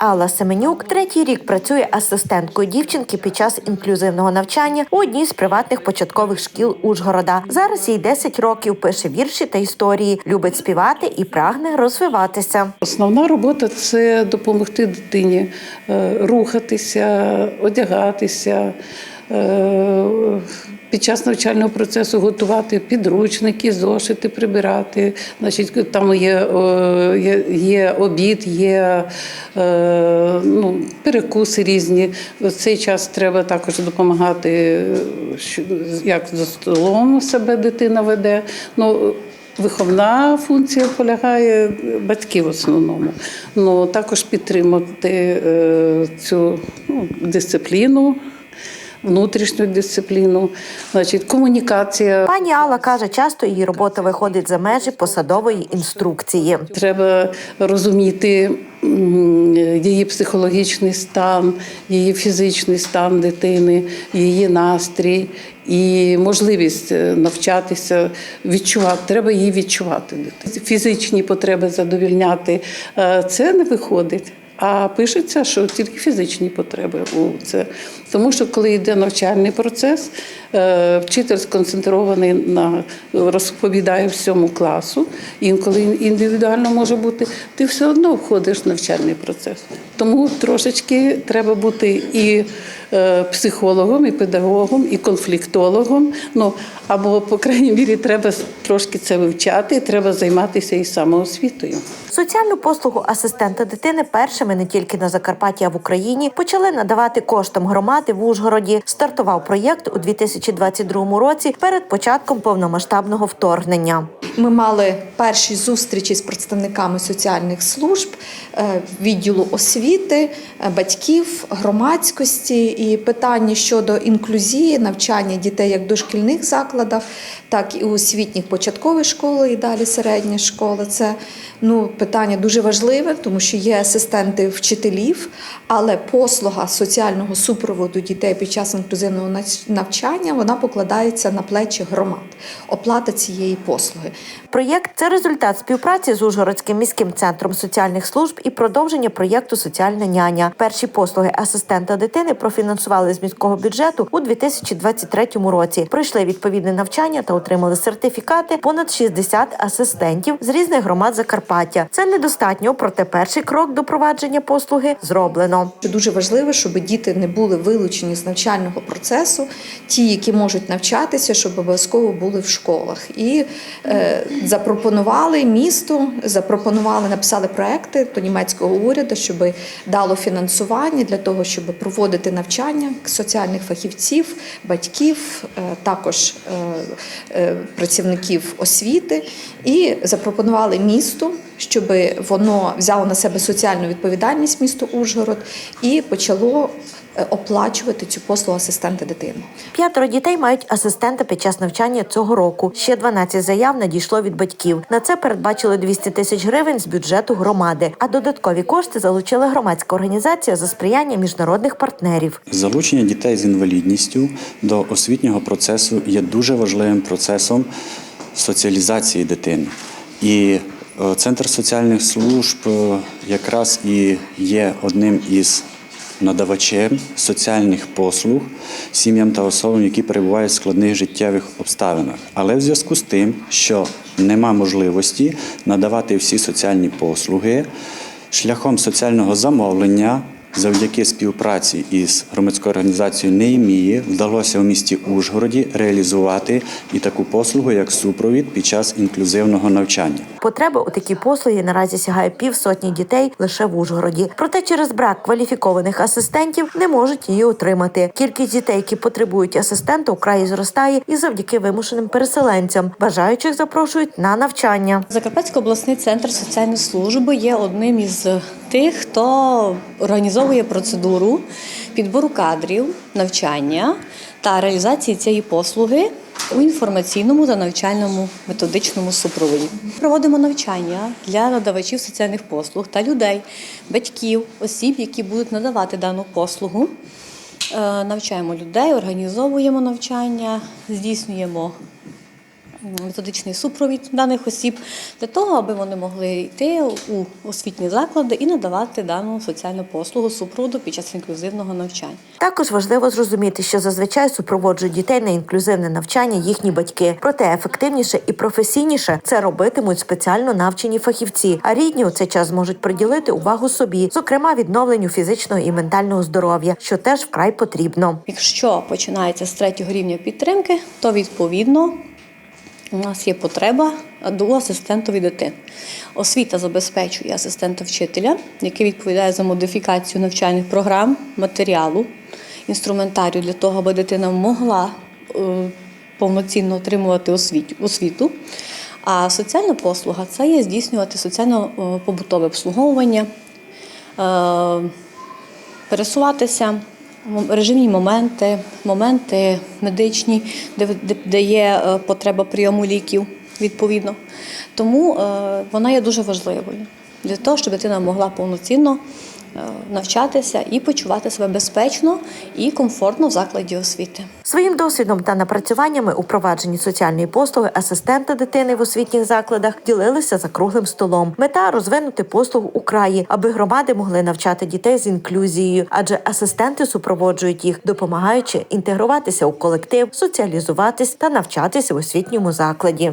Алла Семенюк третій рік працює асистенткою дівчинки під час інклюзивного навчання у одній з приватних початкових шкіл Ужгорода. Зараз їй 10 років, пише вірші та історії, любить співати і прагне розвиватися. Основна робота це допомогти дитині е, рухатися, одягатися. Під час навчального процесу готувати підручники, зошити, прибирати. Значить, там є, є, є обід, є е, ну, перекуси різні. В цей час треба також допомагати, як за столом себе дитина веде. Ну, Виховна функція полягає батьків в основному. Ну, також підтримати е, цю ну, дисципліну, внутрішню дисципліну, значить, комунікація. Пані Алла каже, часто її робота виходить за межі посадової інструкції. Треба розуміти її психологічний стан, її фізичний стан дитини, її настрій і можливість е, навчатися, відчувати. Треба її відчувати. Фізичні потреби задовільняти е, це не виходить. А пишеться, що тільки фізичні потреби у це. Тому що коли йде навчальний процес, е, вчитель сконцентрований на розповідає всьому класу, інколи індивідуально може бути, ти все одно входиш в навчальний процес. Тому трошечки треба бути і е, психологом, і педагогом, і конфліктологом. Ну або, по крайній мірі, треба трошки це вивчати, треба займатися і самоосвітою. Соціальну послугу асистента дитини першими не тільки на Закарпатті, а в Україні почали надавати коштом громади в Ужгороді. Стартував проєкт у 2022 році перед початком повномасштабного вторгнення. Ми мали перші зустрічі з представниками соціальних служб, е, відділу освіти, е, батьків, громадськості і питання щодо інклюзії, навчання дітей як дошкільних закладах, так і у освітніх початкових школи і далі середня школа. Це ну, питання дуже важливе, тому що є асистенти вчителів, але послуга соціального супроводу дітей під час інклюзивного навчання вона покладається на плечі громад. Оплата цієї послуги. Проєкт це результат співпраці з Ужгородським міським центром соціальних служб і продовження проєкту Соціальна няня. Перші послуги асистента дитини профінансували з міського бюджету у 2023 році. Пройшли відповідне навчання та отримали сертифікати понад 60 асистентів з різних громад Закарпаття. Це недостатньо, проте перший крок до провадження послуги зроблено. Дуже важливо, щоб діти не були вилучені з навчального процесу, ті, які можуть навчатися, щоб обов'язково були в школах. І е, запропонували місту, запропонували, написали проекти до німецького уряду, щоб дало фінансування для того, щоб проводити навчання соціальних фахівців, батьків, е, також е, е, працівників освіти, і запропонували місту щоб воно взяло на себе соціальну відповідальність місто Ужгород і почало е, оплачувати цю послугу асистента дитини. П'ятеро дітей мають асистента під час навчання цього року. Ще 12 заяв надійшло від батьків. На це передбачили 200 тисяч гривень з бюджету громади. А додаткові кошти залучила громадська організація за сприяння міжнародних партнерів. Залучення дітей з інвалідністю до освітнього процесу є дуже важливим процесом соціалізації дитини. І Центр соціальних служб е, якраз і є одним із надавачем соціальних послуг сім'ям та особам, які перебувають в складних життєвих обставинах. Але в зв'язку з тим, що нема можливості надавати всі соціальні послуги шляхом соціального замовлення. Завдяки співпраці із громадською організацією «Неємії» вдалося в місті Ужгороді реалізувати і таку послугу, як супровід під час інклюзивного навчання. Потреба у такій послугі наразі сягає півсотні дітей лише в Ужгороді. Проте через брак кваліфікованих асистентів не можуть її отримати. Кількість дітей, які потребують асистента, украй зростає і завдяки вимушеним переселенцям. Бажаючих запрошують на навчання. Закарпатський обласний центр соціальної служби є одним із тих, хто організовує процедуру підбору кадрів, навчання та реалізації цієї послуги у інформаційному та навчальному методичному супроводі. Проводимо навчання для надавачів соціальних послуг та людей, батьків, осіб, які будуть надавати дану послугу. Е, Навчаємо людей, організовуємо навчання, здійснюємо методичний супровід даних осіб для того, аби вони могли йти у освітні заклади і надавати дану соціальну послугу супроводу під час інклюзивного навчання. Також важливо зрозуміти, що зазвичай супроводжують дітей на інклюзивне навчання їхні батьки. Проте ефективніше і професійніше це робитимуть спеціально навчені фахівці. А рідні у цей час зможуть приділити увагу собі, зокрема відновленню фізичного і ментального здоров'я, що теж вкрай потрібно. Якщо починається з третього рівня підтримки, то відповідно у нас є потреба до асистентові дитини. Освіта забезпечує асистента вчителя, який відповідає за модифікацію навчальних програм, матеріалу, інструментарію для того, аби дитина могла е, повноцінно отримувати освіту. А соціальна послуга це є здійснювати соціально-побутове обслуговування. е, пересуватися, режимні моменти, моменти медичні, де, є е, потреба прийому ліків відповідно. Тому е, вона є дуже важливою для того, щоб дитина могла повноцінно навчатися і почувати себе безпечно і комфортно в закладі освіти. Своїм досвідом та напрацюваннями у провадженні соціальної послуги асистента дитини в освітніх закладах ділилися за круглим столом. Мета розвинути послугу у краї, аби громади могли навчати дітей з інклюзією, адже асистенти супроводжують їх, допомагаючи інтегруватися у колектив, соціалізуватись та навчатися в освітньому закладі.